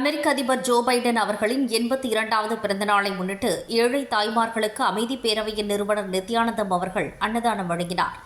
அமெரிக்க அதிபர் Joe Biden அவர்களின் எண்பத்தி இரண்டாவது பிறந்தநாளை முன்னிட்டு ஏழை தாய்மார்களுக்கு அமைதி பேரவையின் நிறுவனர் நித்யானந்தம் அவர்கள் அன்னதானம் வழங்கினார்.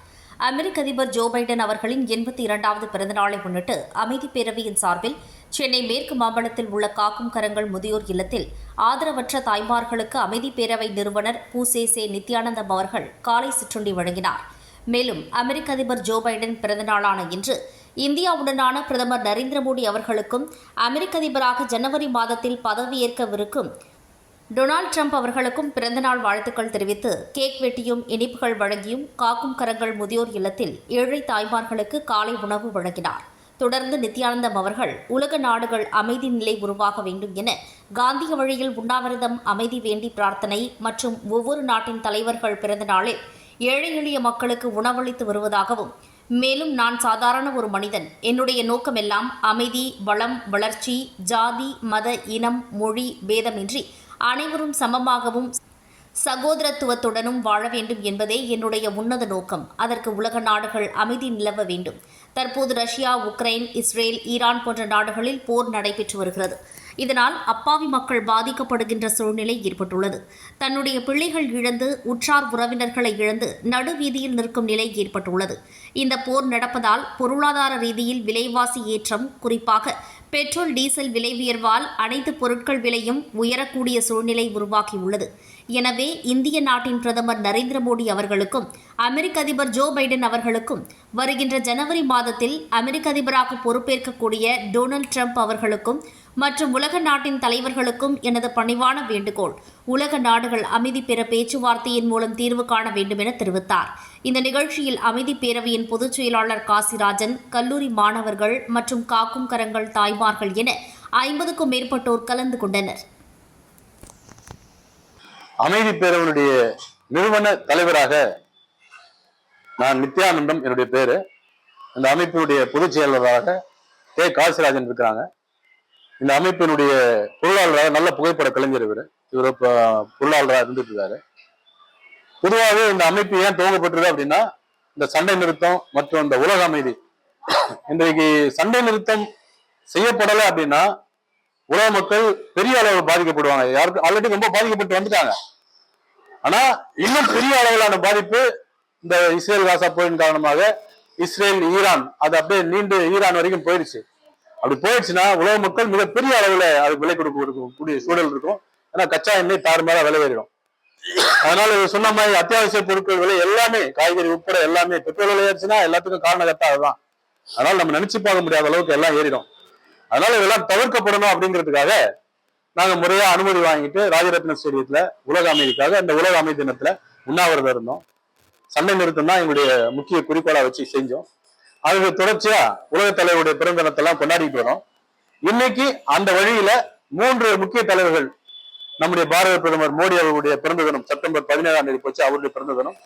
அமெரிக்க அதிபர் ஜோ பைடன் அவர்களின் எண்பத்தி இரண்டாவது பிறந்தநாளை முன்னிட்டு அமைதி பேரவையின் சார்பில் சென்னை மேற்கு மாம்பலத்தில் உள்ள காக்கும் கரங்கள் முதியோர் இல்லத்தில் ஆதரவற்ற தாய்மார்களுக்கு அமைதி பேரவை நிறுவனர் பூசேசே நித்யானந்தம் அவர்கள் காலை சிற்றுண்டி வழங்கினார். மேலும் அமெரிக்க அதிபர் ஜோ பைடன் பிறந்தநாளான இன்று இந்தியாவுடனான பிரதமர் நரேந்திர மோடி அவர்களுக்கும் அமெரிக்க அதிபராக ஜனவரி மாதத்தில் பதவியேற்கவிருக்கும் டொனால்ட் ட்ரம்ப் அவர்களுக்கும் பிறந்தநாள் வாழ்த்துக்கள் தெரிவித்து கேக் வெட்டியும் இனிப்புகள் வழங்கியும் காக்கும் கரங்கள் முதியோர் இல்லத்தில் ஏழை தாய்மார்களுக்கு காலை உணவு வழங்கினார். தொடர்ந்து நித்யானந்தம் அவர்கள் உலக நாடுகள் அமைதி நிலை உருவாக வேண்டும் என காந்திய வழியில் உண்ணாவிரதம் அமைதி வேண்டி பிரார்த்தனை மற்றும் ஒவ்வொரு நாட்டின் தலைவர்கள் பிறந்த நாளில் ஏழை எளிய மக்களுக்கு உணவளித்து வருவதாகவும் மேலும் நான் சாதாரண ஒரு மனிதன். என்னுடைய நோக்கமெல்லாம் அமைதி வளம் வளர்ச்சி ஜாதி மத இனம் மொழி பேதமின்றி அனைவரும் சமமாகவும் சகோதரத்துவத்துடனும் வாழ வேண்டும் என்பதே என்னுடைய உன்னத நோக்கம். அதற்கு உலக நாடுகள் அமைதி நிலவ வேண்டும். தற்போது ரஷ்யா உக்ரைன் இஸ்ரேல் ஈரான் போன்ற நாடுகளில் போர் நடைபெற்று வருகிறது. இதனால் அப்பாவி மக்கள் பாதிக்கப்படுகின்ற சூழ்நிலை ஏற்பட்டுள்ளது. தன்னுடைய பிள்ளைகள் இழந்து உற்றார் உறவினர்களை இழந்து நடுவீதியில் நிற்கும் நிலை ஏற்பட்டுள்ளது. இந்த போர் நடப்பதால் பொருளாதார ரீதியில் விலைவாசி ஏற்றம் குறிப்பாக பெட்ரோல் டீசல் விலை உயர்வால் அனைத்து பொருட்கள் விலையும் உயரக்கூடிய சூழ்நிலை உருவாகியுள்ளது. எனவே இந்திய நாட்டின் பிரதமர் நரேந்திர மோடி அவர்களுக்கும் அமெரிக்க அதிபர் ஜோ பைடன் அவர்களுக்கும் வருகின்ற ஜனவரி மாதத்தில் அமெரிக்க அதிபராக பொறுப்பேற்கக்கூடிய டொனால்ட் ட்ரம்ப் அவர்களுக்கும் மற்றும் உலக நாட்டின் தலைவர்களுக்கும் எனது பணிவான வேண்டுகோள். உலக நாடுகள் அமைதி பெற பேச்சுவார்த்தையின் மூலம் தீர்வு காண வேண்டும் என தெரிவித்தார். இந்த நிகழ்ச்சியில் அமைதி பேரவையின் பொதுச் செயலாளர் காசிராஜன் கல்லூரி மாணவர்கள் மற்றும் காக்கும் கரங்கள் தாய்மார்கள் என ஐம்பதுக்கும் மேற்பட்டோர் கலந்து கொண்டனர். அமைதி பேரவனுடைய நிறுவன தலைவராக நான் நித்யானந்தம் என்னுடைய பேரு. இந்த அமைப்பினுடைய பொதுச் செயலாளராக கே. காசிராஜன் இருக்கிறாங்க. இந்த அமைப்பினுடைய பொருளாளராக நல்ல புகைப்பட கலைஞர் இவர். இவர் பொருளாளராக இருந்துட்டு இருக்காரு. பொதுவாகவே இந்த அமைப்பு ஏன் துவங்கப்பட்டிருக்கு அப்படின்னா இந்த சண்டை நிறுத்தம் மற்றும் இந்த உலக அமைதி. இன்றைக்கு சண்டை நிறுத்தம் செய்யப்படலை அப்படின்னா உலக மக்கள் பெரிய அளவு பாதிக்கப்படுவாங்க. யாருக்கு ஆல்ரெடி ரொம்ப பாதிக்கப்பட்டு வந்துட்டாங்க. ஆனா இன்னும் பெரிய அளவிலான பாதிப்பு இந்த இஸ்ரேல் காசா போயின் காரணமாக இஸ்ரேல் ஈரான். அது அப்படியே நீண்டு ஈரான் வரைக்கும் போயிடுச்சு. அப்படி போயிடுச்சுன்னா உலக மக்கள் மிகப்பெரிய அளவுல அதுக்கு விலை கொடுக்க கூடிய சூழல் இருக்கும். ஏன்னா கச்சா எண்ணெய் தாறுமாறா விலை ஏறிடும். அதனால இவர் சொன்ன மாதிரி அத்தியாவசிய பொருட்கள் விலை எல்லாமே காய்கறி உட்பட எல்லாமே பெட்ரோல் விலை ஏறிச்சுன்னா எல்லாத்துக்கும் காரணகர்த்தா அதுதான். அதனால நம்ம நினைச்சு பார்க்க முடியாத அளவுக்கு எல்லாம் ஏறிடும். அதனால இதெல்லாம் தவிர்க்கப்படணும் அப்படிங்கிறதுக்காக நாங்க முறையா அனுமதி வாங்கிட்டு ராஜரத்ன ஸ்டேடியத்துல உலக அமைதிக்காக இந்த உலக அமைதி தினத்துல உண்ணாவிரதம் இருந்தோம். சண்டை நிறுத்தம் தான் எங்களுடைய முக்கிய குறிக்கோளா வச்சு செஞ்சோம். அதுக்கு தொடர்ச்சியா உலக தலைவருடைய பிறந்த தினத்தெல்லாம் கொண்டாடிட்டு வரோம். இன்னைக்கு அந்த வழியில மூன்று முக்கிய தலைவர்கள் நம்முடைய பாரத பிரதமர் மோடி அவர்களுடைய பிறந்த தினம் செப்டம்பர் பதினேழாம் தேதி போச்சு அவருடைய பிறந்த தினம்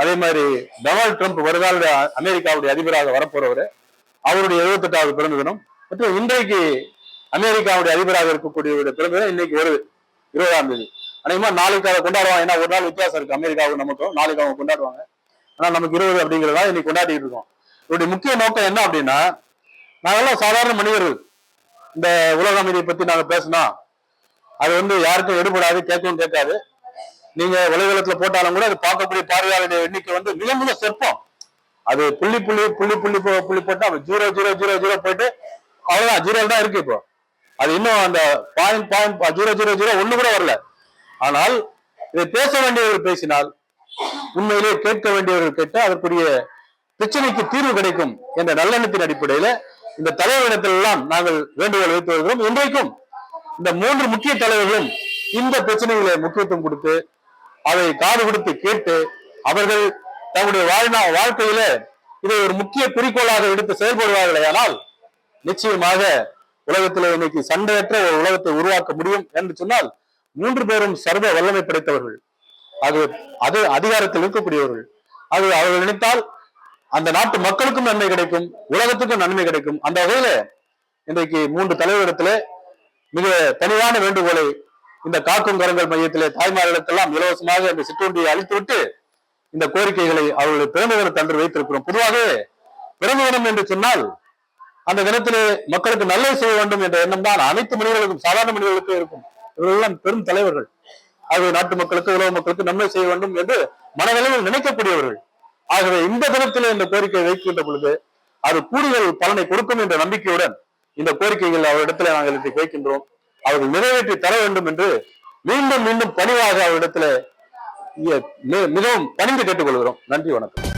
அதே மாதிரி டொனால்ட் ட்ரம்ப் வருகால அமெரிக்காவுடைய அதிபராக வரப்போறவர் அவருடைய எழுபத்தெட்டாவது பிறந்த தினம் மற்றும் இன்றைக்கு அமெரிக்காவுடைய அதிபராக இருக்கக்கூடியவருடைய பிறந்த தினம் இன்னைக்கு வருது இருபதாம் தேதி. அநேகமா நாளைக்கு அதை கொண்டாடுவாங்க. ஏன்னா ஒரு நாள் வித்தியாசம் இருக்கு. அமெரிக்காவுக்கு நமக்கும் நாளைக்கு அவங்க கொண்டாடுவாங்க. ஆனா நமக்கு இருபது அப்படிங்கிறதா இன்னைக்கு கொண்டாடிட்டு இருக்கோம். இவருடைய முக்கிய நோக்கம் என்ன அப்படின்னா நாங்கெல்லாம் சாதாரண மனிதர்கள். இந்த உலக அமைதியை பத்தி நாங்க பேசினா அது வந்து யாருக்கும் எடுபடாது கேட்கவும் கேட்காது. நீங்க வலைதளத்துல போட்டாலும் கூட அது பார்க்கக்கூடிய பார்வையாளருடைய எண்ணிக்கை வந்து மிக மிக சிற்பம் அது புள்ளி புள்ளி புள்ளி புள்ளி புள்ளி போட்டு அவன் ஜீரோ ஜீரோ ஜீரோ ஜீரோ போயிட்டு அவ்வளவுதான் ஜீரோ தான் இருக்கு இப்போ. அது இன்னும் அந்த point point zero zero zero ஒண்ணு கூட வரல. ஆனால் இதை பேச வேண்டியவர்கள் பேசினால் உண்மையிலேயே கேட்க வேண்டியவர்கள் கேட்டு அதற்குரிய பிரச்சனைக்கு தீர்வு கிடைக்கும் என்ற நல்லெண்ணத்தின் அடிப்படையில இந்த தலைவரிடத்தில் எல்லாம் நாங்கள் வேண்டுகோள் வைத்து வருகிறோம். இன்றைக்கும் இந்த மூன்று முக்கிய தலைவர்களும் இந்த பிரச்சனைகளை முக்கியத்துவம் கொடுத்து அதை காது கொடுத்து கேட்டு அவர்கள் தங்களுடைய வாழ்நா வாழ்க்கையில இதை ஒரு முக்கிய குறிக்கோளாக எடுத்து செயல்படுவார்களே ஆனால் நிச்சயமாக உலகத்தில் இன்னைக்கு சண்டையற்ற ஒரு உலகத்தை உருவாக்க முடியும் என்று சொன்னால் மூன்று பேரும் சர்வ வல்லமை படைத்தவர்கள். அது அது அதிகாரத்தில் இருக்கக்கூடியவர்கள். அது அவர்கள் நினைத்தால் அந்த நாட்டு மக்களுக்கும் நன்மை கிடைக்கும் உலகத்துக்கும் நன்மை கிடைக்கும். அந்த வகையில இன்றைக்கு மூன்று தலைவரிடத்துல மிக தெளிவான வேண்டுகோளை இந்த காக்கும் கரங்கள் மையத்திலே தாய்மார்களுக்கெல்லாம் இலவசமாக இந்த சிற்றுண்டியை அழித்துவிட்டு இந்த கோரிக்கைகளை அவர்களுடைய பிறந்த தினத்தன்று வைத்திருக்கிறோம். பொதுவாக பிறந்த தினம் என்று சொன்னால் அந்த தினத்திலே மக்களுக்கு நல்லது செய்ய வேண்டும் என்ற எண்ணம் தான் அனைத்து மனிதர்களுக்கும் சாதாரண மனிதர்களுக்கும் இருக்கும். இவர்களெல்லாம் பெரும் தலைவர்கள். ஆகவே நாட்டு மக்களுக்கு உலக மக்களுக்கு நன்மை செய்ய வேண்டும் என்று மனதளவில் நினைக்கக்கூடியவர்கள். ஆகவே இந்த தினத்திலே இந்த கோரிக்கையை வைக்கின்ற பொழுது அது கூடுதல் பலனை கொடுக்கும் என்ற நம்பிக்கையுடன் இந்த கோரிக்கைகள் அவரிடத்துல நாங்கள் இதை வைக்கின்றோம் அவர்கள் நிறைவேற்றி தர வேண்டும் என்று மீண்டும் மீண்டும் பணிவாக அவரிடத்துல மிகவும் பணிந்து கேட்டுக்கொள்கிறோம். நன்றி வணக்கம்.